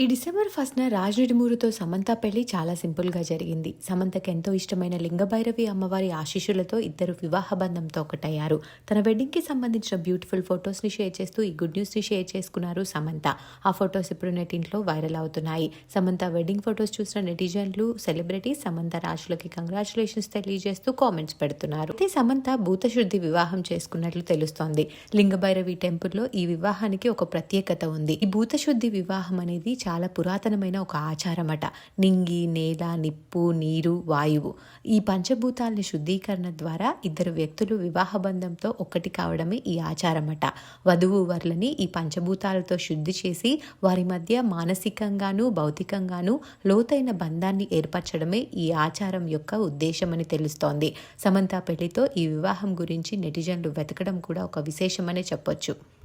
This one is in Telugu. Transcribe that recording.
ఈ డిసెంబర్ ఫస్ట్న రాజ్ సమంత పెళ్ళి చాలా సింపుల్గా జరిగింది. సమంతకు ఎంతో ఇష్టమైన లింగభైరవి అమ్మవారి ఆశీస్సులతో ఇద్దరు వివాహ బంధంతో ఒకటయ్యారు. తన వెడ్డింగ్కి సంబంధించిన బ్యూటిఫుల్ ఫొటోస్ని షేర్ చేస్తూ ఈ గుడ్ న్యూస్ని షేర్ చేసుకున్నారు సమంత. ఆ ఫొటోస్ ఇప్పుడు నెటింట్లో వైరల్ అవుతున్నాయి. సమంత వెడ్డింగ్ ఫొటోస్ చూసిన నెటిజన్లు సెలబ్రిటీస్ సమంత రాజులకి కంగ్రాచులేషన్స్ తెలియజేస్తూ కామెంట్స్ పెడుతున్నారు. అయితే సమంత భూతశుద్ధి వివాహం చేసుకున్నట్లు తెలుస్తోంది. లింగభైరవి టెంపుల్లో ఈ వివాహానికి ఒక ప్రత్యేకత ఉంది. ఈ భూతశుద్ధి వివాహం అనేది చాలా పురాతనమైన ఒక ఆచారమట. నింగి నేల నిప్పు నీరు వాయువు. ఈ పంచభూతాలని శుద్ధీకరణ ద్వారా ఇద్దరు వ్యక్తులు వివాహ బంధంతో ఒక్కటి కావడమే ఈ ఆచారమట. వధువు వర్లని ఈ పంచభూతాలతో శుద్ధి చేసి వారి మధ్య మానసికంగాను భౌతికంగాను లోతైన బంధాన్ని ఏర్పరచడమే ఈ ఆచారం యొక్క ఉద్దేశమని తెలుస్తోంది. సమంత పెళ్ళితో ఈ వివాహం గురించి నెటిజన్లు వెతకడం కూడా ఒక విశేషమనే చెప్పొచ్చు.